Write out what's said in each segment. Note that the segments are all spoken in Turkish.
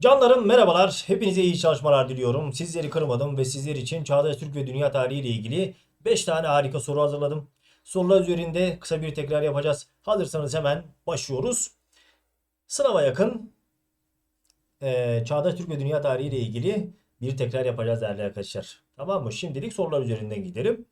Canlarım merhabalar. Hepinize iyi çalışmalar diliyorum. Sizleri kırmadım ve sizler için Çağdaş Türk ve Dünya Tarihi ile ilgili 5 tane harika soru hazırladım. Sorular üzerinde kısa bir tekrar yapacağız. Hazırsanız hemen başlıyoruz. Sınava yakın eee Çağdaş Türk ve Dünya Tarihi ile ilgili bir tekrar yapacağız değerli arkadaşlar. Tamam mı? Şimdilik sorular üzerinden gidelim.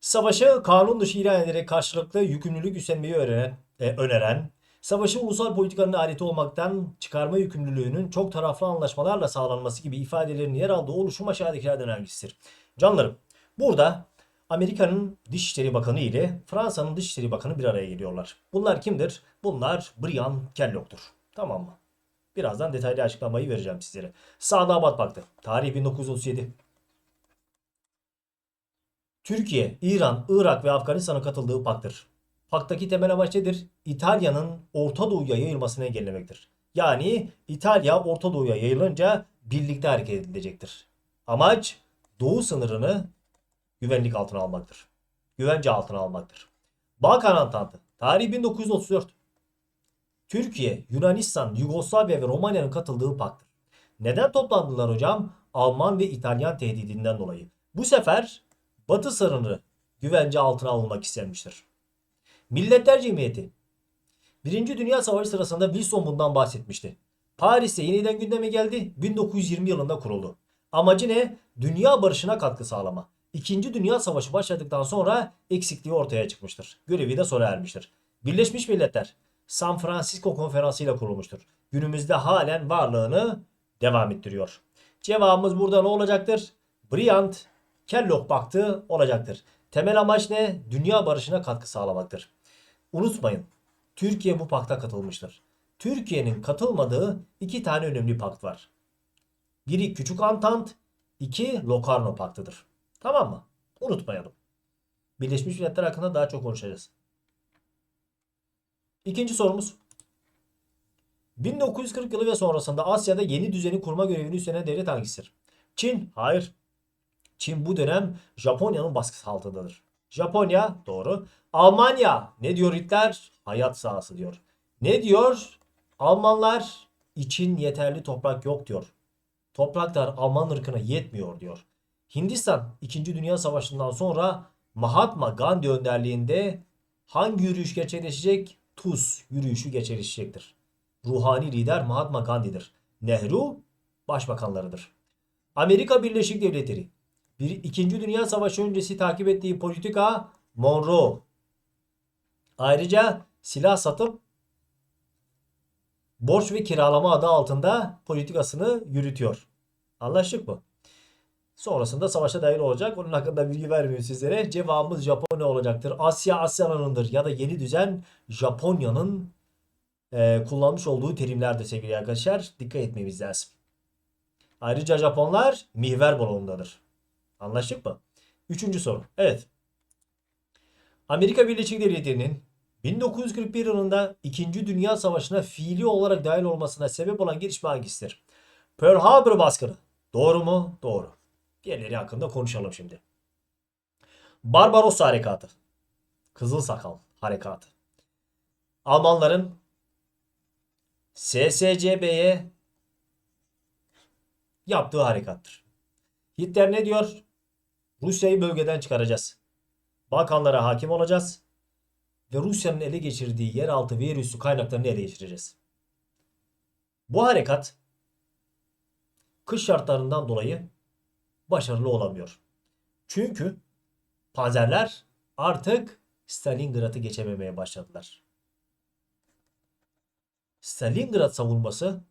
Savaşı kanun dışı ilan ederek karşılıklı yükümlülük üstlenmeyi öğrenen, e, öneren, savaşı ulusal politikanın aleti olmaktan çıkarma yükümlülüğünün çok taraflı anlaşmalarla sağlanması gibi ifadelerin yer aldığı oluşum aşağıdakilerden hangisidir? Canlarım, burada Amerika'nın Dışişleri Bakanı ile Fransa'nın Dışişleri Bakanı bir araya geliyorlar. Bunlar kimdir? Bunlar Brian Kellogg'tur. Tamam mı? Birazdan detaylı açıklamayı vereceğim sizlere. Sadabat Paktı. Tarih 1937. Türkiye, İran, Irak ve Afganistan'ın katıldığı paktır. Pakttaki temel amaç nedir? İtalya'nın Orta Doğu'ya yayılmasını engellemektir. Yani İtalya Orta Doğu'ya yayılınca birlikte hareket edilecektir. Amaç Doğu sınırını güvenlik altına almaktır. Güvence altına almaktır. Balkan Antantı. Tarih 1934. Türkiye, Yunanistan, Yugoslavya ve Romanya'nın katıldığı pakttır. Neden toplandılar hocam? Alman ve İtalyan tehdidinden dolayı. Bu sefer Batı sınırını güvence altına alınmak istenmiştir. Milletler Cemiyeti Birinci Dünya Savaşı sırasında Wilson bundan bahsetmişti. Paris'te yeniden gündeme geldi. 1920 yılında kuruldu. Amacı ne? Dünya barışına katkı sağlama. İkinci Dünya Savaşı başladıktan sonra eksikliği ortaya çıkmıştır. Görevi de sona ermiştir. Birleşmiş Milletler San Francisco Konferansı ile kurulmuştur. Günümüzde halen varlığını devam ettiriyor. Cevabımız burada ne olacaktır? Bryant Kellogg baktı olacaktır. Temel amaç ne? Dünya barışına katkı sağlamaktır. Unutmayın, Türkiye bu pakta katılmıştır. Türkiye'nin katılmadığı iki tane önemli pakt var. Biri Küçük Antant, iki Locarno Paktı'dır. Tamam mı? Unutmayalım. Birleşmiş Milletler hakkında daha çok konuşacağız. İkinci sorumuz. 1940 yılı ve sonrasında Asya'da yeni düzeni kurma görevini üstlenen devlet hangisidir? Çin? Hayır. Çin bu dönem Japonya'nın baskısı altındadır. Japonya doğru. Almanya ne diyor Hitler? Hayat sahası diyor. Ne diyor? Almanlar için yeterli toprak yok diyor. Topraklar Alman ırkına yetmiyor diyor. Hindistan 2. Dünya Savaşı'ndan sonra Mahatma Gandhi önderliğinde hangi yürüyüş gerçekleşecek? Tuz yürüyüşü gerçekleşecektir. Ruhani lider Mahatma Gandhi'dir. Nehru başbakanlarıdır. Amerika Birleşik Devletleri bir, İkinci Dünya Savaşı öncesi takip ettiği politika Monroe. Ayrıca silah satıp borç ve kiralama adı altında politikasını yürütüyor. Anlaştık mı? Sonrasında savaşa dahil olacak. Onun hakkında bilgi vermiyorum sizlere. Cevabımız Japonya olacaktır. Asya Asya'nındır ya da yeni düzen Japonya'nın e, kullanmış olduğu terimlerdir sevgili arkadaşlar. Dikkat etmemiz lazım. Ayrıca Japonlar mihver balonundadır. Anlaştık mı? Üçüncü soru. Evet. Amerika Birleşik Devletleri'nin 1941 yılında 2. Dünya Savaşı'na fiili olarak dahil olmasına sebep olan gelişme hangisidir? Pearl Harbor baskını. Doğru mu? Doğru. Diğerleri hakkında konuşalım şimdi. Barbarossa Harekatı. Kızıl Sakal Harekatı. Almanların SSCB'ye yaptığı harekattır. Hitler ne diyor? Rusya'yı bölgeden çıkaracağız. Balkanlara hakim olacağız. Ve Rusya'nın ele geçirdiği yeraltı ve yerüstü kaynaklarını ele geçireceğiz. Bu harekat kış şartlarından dolayı başarılı olamıyor. Çünkü panzerler artık Stalingrad'ı geçememeye başladılar. Stalingrad savunması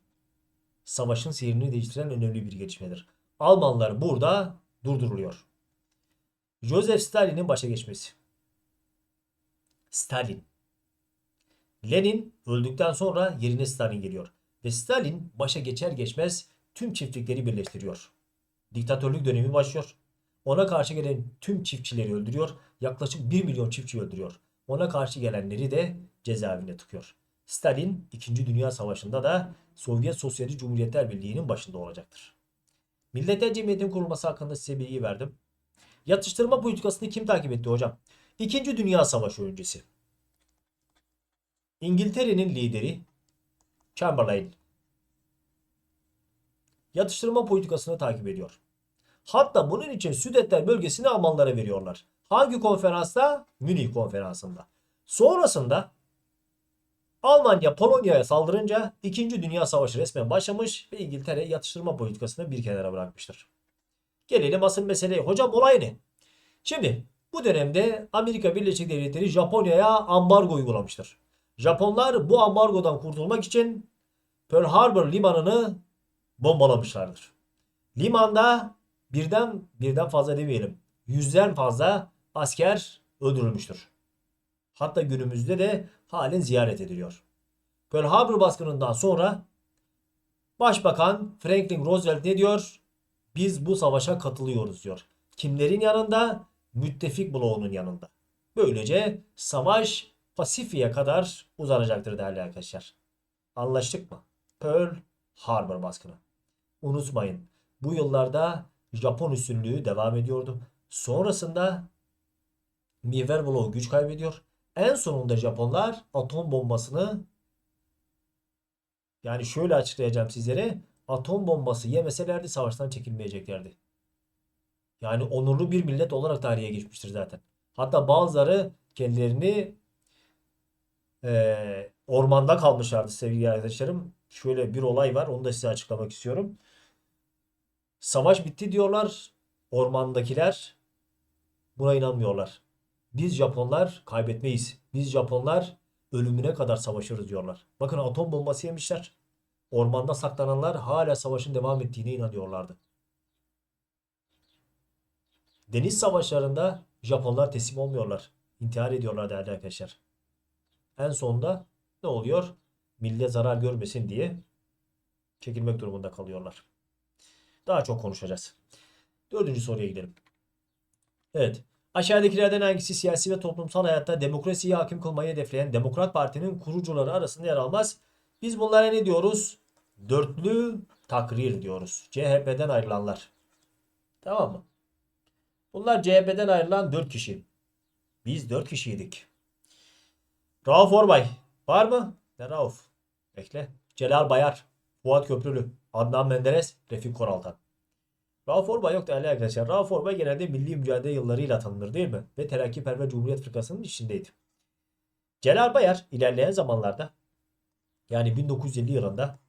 savaşın seyrini değiştiren önemli bir gelişmedir. Almanlar burada durduruluyor. Joseph Stalin'in başa geçmesi. Stalin. Lenin öldükten sonra yerine Stalin geliyor. Ve Stalin başa geçer geçmez tüm çiftlikleri birleştiriyor. Diktatörlük dönemi başlıyor. Ona karşı gelen tüm çiftçileri öldürüyor. Yaklaşık 1 milyon çiftçi öldürüyor. Ona karşı gelenleri de cezaevine tıkıyor. Stalin 2. Dünya Savaşı'nda da Sovyet Sosyalist Cumhuriyetler Birliği'nin başında olacaktır. Milletler Cemiyeti'nin kurulması hakkında size bilgi verdim. Yatıştırma politikasını kim takip etti hocam? İkinci Dünya Savaşı öncesi. İngiltere'nin lideri Chamberlain. yatıştırma politikasını takip ediyor. Hatta bunun için Südetler bölgesini Almanlara veriyorlar. Hangi konferansta? Münih konferansında. Sonrasında Almanya Polonya'ya saldırınca 2. Dünya Savaşı resmen başlamış ve İngiltere yatıştırma politikasını bir kenara bırakmıştır. Gelelim asıl meseleye. Hocam olay ne? Şimdi bu dönemde Amerika Birleşik Devletleri Japonya'ya ambargo uygulamıştır. Japonlar bu ambargodan kurtulmak için Pearl Harbor limanını bombalamışlardır. Limanda birden birden fazla demeyelim. Yüzden fazla asker öldürülmüştür. Hatta günümüzde de halen ziyaret ediliyor. Pearl Harbor baskınından sonra Başbakan Franklin Roosevelt ne diyor? Biz bu savaşa katılıyoruz diyor. Kimlerin yanında? Müttefik bloğunun yanında. Böylece savaş Pasifik'e kadar uzanacaktır değerli arkadaşlar. Anlaştık mı? Pearl Harbor baskını. Unutmayın bu yıllarda Japon üstünlüğü devam ediyordu. Sonrasında Miver bloğu güç kaybediyor. En sonunda Japonlar atom bombasını yani şöyle açıklayacağım sizlere. Atom bombası yemeselerdi savaştan çekilmeyeceklerdi. Yani onurlu bir millet olarak tarihe geçmiştir zaten. Hatta bazıları kendilerini eee, ormanda kalmışlardı sevgili arkadaşlarım. Şöyle bir olay var. Onu da size açıklamak istiyorum. Savaş bitti diyorlar. Ormandakiler buna inanmıyorlar. Biz Japonlar kaybetmeyiz. Biz Japonlar ölümüne kadar savaşırız diyorlar. Bakın atom bombası yemişler. Ormanda saklananlar hala savaşın devam ettiğine inanıyorlardı. Deniz savaşlarında Japonlar teslim olmuyorlar. İntihar ediyorlar değerli arkadaşlar. En sonunda ne oluyor? Millet zarar görmesin diye çekilmek durumunda kalıyorlar. Daha çok konuşacağız. Dördüncü soruya gidelim. Evet. Aşağıdakilerden hangisi siyasi ve toplumsal hayatta demokrasiyi hakim kılmayı hedefleyen Demokrat Parti'nin kurucuları arasında yer almaz? Biz bunlara ne diyoruz? Dörtlü takrir diyoruz. CHP'den ayrılanlar. Tamam mı? Bunlar CHP'den ayrılan 4 kişi. Biz 4 kişiydik. Rauf Orbay. Var mı? Ne Rauf? Bekle. Celal Bayar. Fuat Köprülü. Adnan Menderes. Refik Koraltan. Rauf Orbay yok değerli arkadaşlar. Rauf Orbay genelde milli mücadele yıllarıyla tanınır değil mi? Ve Terakkiperver Cumhuriyet Fırkası'nın içindeydi. Celal Bayar ilerleyen zamanlarda yani 1950 yılında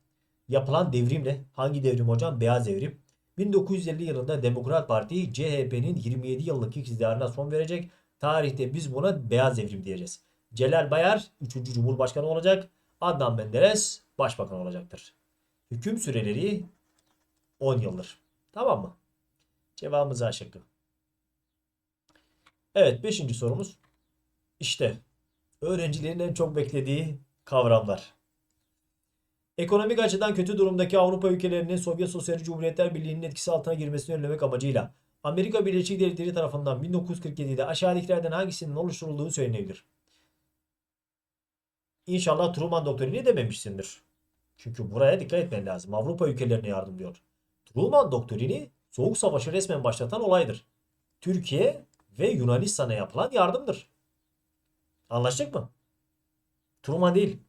yapılan devrimle hangi devrim hocam? Beyaz devrim. 1950 yılında Demokrat Parti CHP'nin 27 yıllık iktidarına son verecek. Tarihte biz buna beyaz devrim diyeceğiz. Celal Bayar 3. Cumhurbaşkanı olacak. Adnan Menderes başbakan olacaktır. Hüküm süreleri 10 yıldır. Tamam mı? Cevabımız A şıkkı. Evet 5. sorumuz. İşte öğrencilerin en çok beklediği kavramlar. Ekonomik açıdan kötü durumdaki Avrupa ülkelerinin Sovyet Sosyalist Cumhuriyetler Birliği'nin etkisi altına girmesini önlemek amacıyla Amerika Birleşik Devletleri tarafından 1947'de aşağıdakilerden hangisinin oluşturulduğu söylenebilir. İnşallah Truman doktrini dememişsindir. Çünkü buraya dikkat etmen lazım. Avrupa ülkelerine yardım diyor. Truman doktrini Soğuk Savaşı resmen başlatan olaydır. Türkiye ve Yunanistan'a yapılan yardımdır. Anlaştık mı? Truman değil.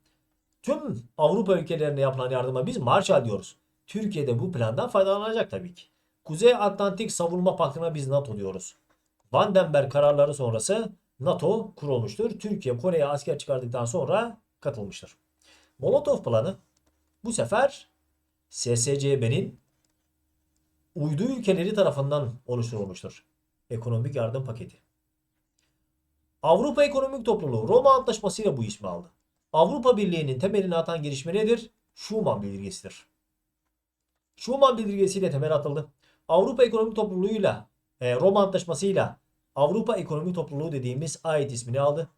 Tüm Avrupa ülkelerine yapılan yardıma biz Marshall diyoruz. Türkiye de bu plandan faydalanacak tabii ki. Kuzey Atlantik Savunma Paktı'na biz NATO diyoruz. Vandenberg kararları sonrası NATO kurulmuştur. Türkiye Kore'ye asker çıkardıktan sonra katılmıştır. Molotov planı bu sefer SSCB'nin uydu ülkeleri tarafından oluşturulmuştur. Ekonomik yardım paketi. Avrupa Ekonomik Topluluğu Roma Antlaşması ile bu ismi aldı. Avrupa Birliği'nin temelini atan gelişme nedir? Schuman Bildirgesi'dir. Schuman Bildirgesi'yle temel atıldı. Avrupa Ekonomik Topluluğu'yla e, Roma Antlaşması'yla Avrupa Ekonomik Topluluğu dediğimiz ait ismini aldı.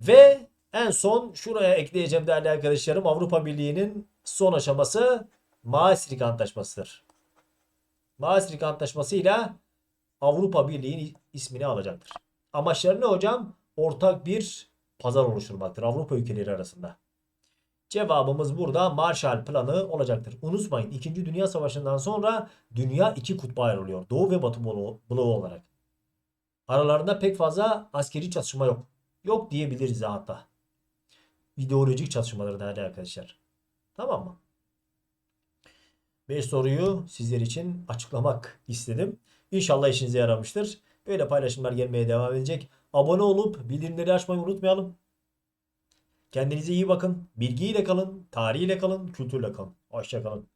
Ve en son şuraya ekleyeceğim değerli arkadaşlarım Avrupa Birliği'nin son aşaması Maastricht Antlaşması'dır. Maastricht Antlaşması'yla Avrupa Birliği'nin ismini alacaktır. Amaçları ne hocam? Ortak bir pazar oluşturmaktır Avrupa ülkeleri arasında. Cevabımız burada Marshall Planı olacaktır. Unutmayın 2. Dünya Savaşı'ndan sonra dünya iki kutba ayrılıyor. Doğu ve Batı bloğu, olarak. Aralarında pek fazla askeri çatışma yok. Yok diyebiliriz hatta. İdeolojik çatışmaları değerli arkadaşlar. Tamam mı? 5 soruyu sizler için açıklamak istedim. İnşallah işinize yaramıştır. Böyle paylaşımlar gelmeye devam edecek. Abone olup bildirimleri açmayı unutmayalım. Kendinize iyi bakın. Bilgiyle kalın, tarihiyle kalın, kültürle kalın. Hoşçakalın.